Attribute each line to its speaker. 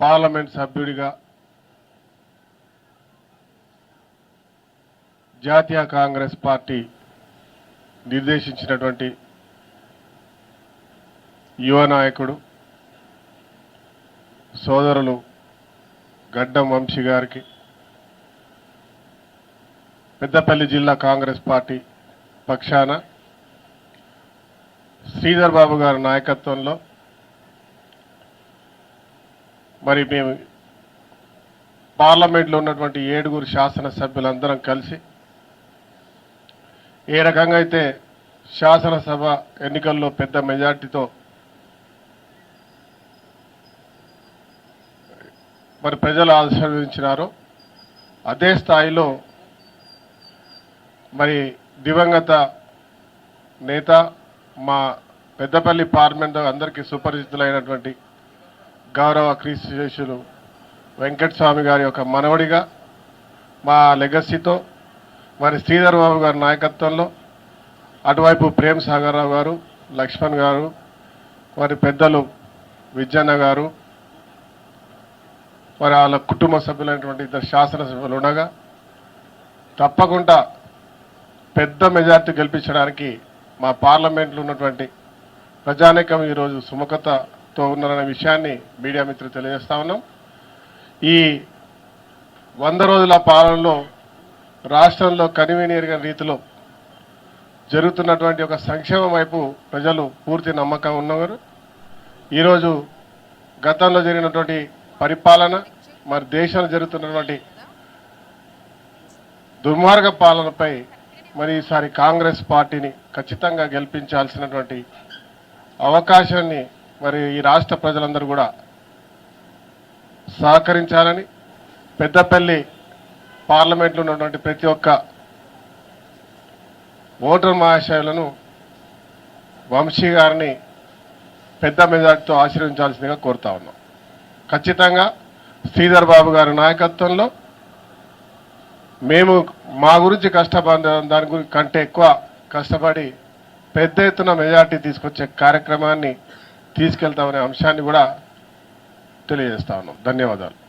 Speaker 1: Parliament సభ్యుడిగా జాతీయ Congress party నిర్దేశించినటువంటి యువ నాయకుడు సోదరులు గడ్డం వంశీ గారికి పెద్దపల్లి జిల్లా కాంగ్రెస్ పార్టీ పక్షాన శ్రీధర్ బాబు గారి నాయకత్వంలో మరి మేము పార్లమెంట్లో ఉన్నటువంటి ఏడుగురు శాసనసభ్యులందరం కలిసి ఏ రకంగా అయితే శాసనసభ ఎన్నికల్లో పెద్ద మెజార్టీతో మరి ప్రజలు ఆశీర్వదించినారో అదే స్థాయిలో మరి దివంగత నేత మా పెద్దపల్లి పార్లమెంట్ అందరికీ సుపరిచితులైనటువంటి గౌరవ క్రీస్తు శిష్యులు వెంకటస్వామి గారి యొక్క మనవడిగా మా లెగసీతో మరి శ్రీధర్ బాబు గారి నాయకత్వంలో అటువైపు ప్రేమ్ సాగర్రావు గారు లక్ష్మణ్ గారు మరి పెద్దలు విజ్జన్న గారు మరి వాళ్ళ కుటుంబ సభ్యులైనటువంటి ఇద్దరు శాసనసభ్యులు ఉండగా తప్పకుండా పెద్ద మెజార్టీ గెలిపించడానికి మా పార్లమెంట్లో ఉన్నటువంటి ప్రజానీకం ఈరోజు తో ఉన్నారనే విషయాన్ని మీడియా మిత్రులు తెలియజేస్తా ఉన్నాం. ఈ వంద రోజుల పాలనలో రాష్ట్రంలో కనివినీరిగిన రీతిలో జరుగుతున్నటువంటి ఒక సంక్షేమం వైపు ప్రజలు పూర్తి నమ్మకం ఉన్నవారు. ఈరోజు గతంలో జరిగినటువంటి పరిపాలన మరి దేశంలో జరుగుతున్నటువంటి దుర్మార్గ పాలనపై మరి ఈసారి కాంగ్రెస్ పార్టీని ఖచ్చితంగా గెలిపించాల్సినటువంటి అవకాశాన్ని మరి ఈ రాష్ట్ర ప్రజలందరూ కూడా సహకరించాలని పెద్దపల్లి పార్లమెంట్లో ఉన్నటువంటి ప్రతి ఒక్క ఓటర్ మహాశయులను వంశీ గారిని పెద్ద మెజార్టీతో ఆశీర్వించాల్సిందిగా కోరుతా ఉన్నాం. ఖచ్చితంగా శ్రీధర్ బాబు గారి నాయకత్వంలో మేము మా గురించి కష్టపడ దాని గురించి కంటే ఎక్కువ కష్టపడి పెద్ద ఎత్తున మెజార్టీ తీసుకొచ్చే కార్యక్రమాన్ని తీసుకెళ్తామనే అంశాన్ని కూడా తెలియజేస్తా ఉన్నాం. ధన్యవాదాలు.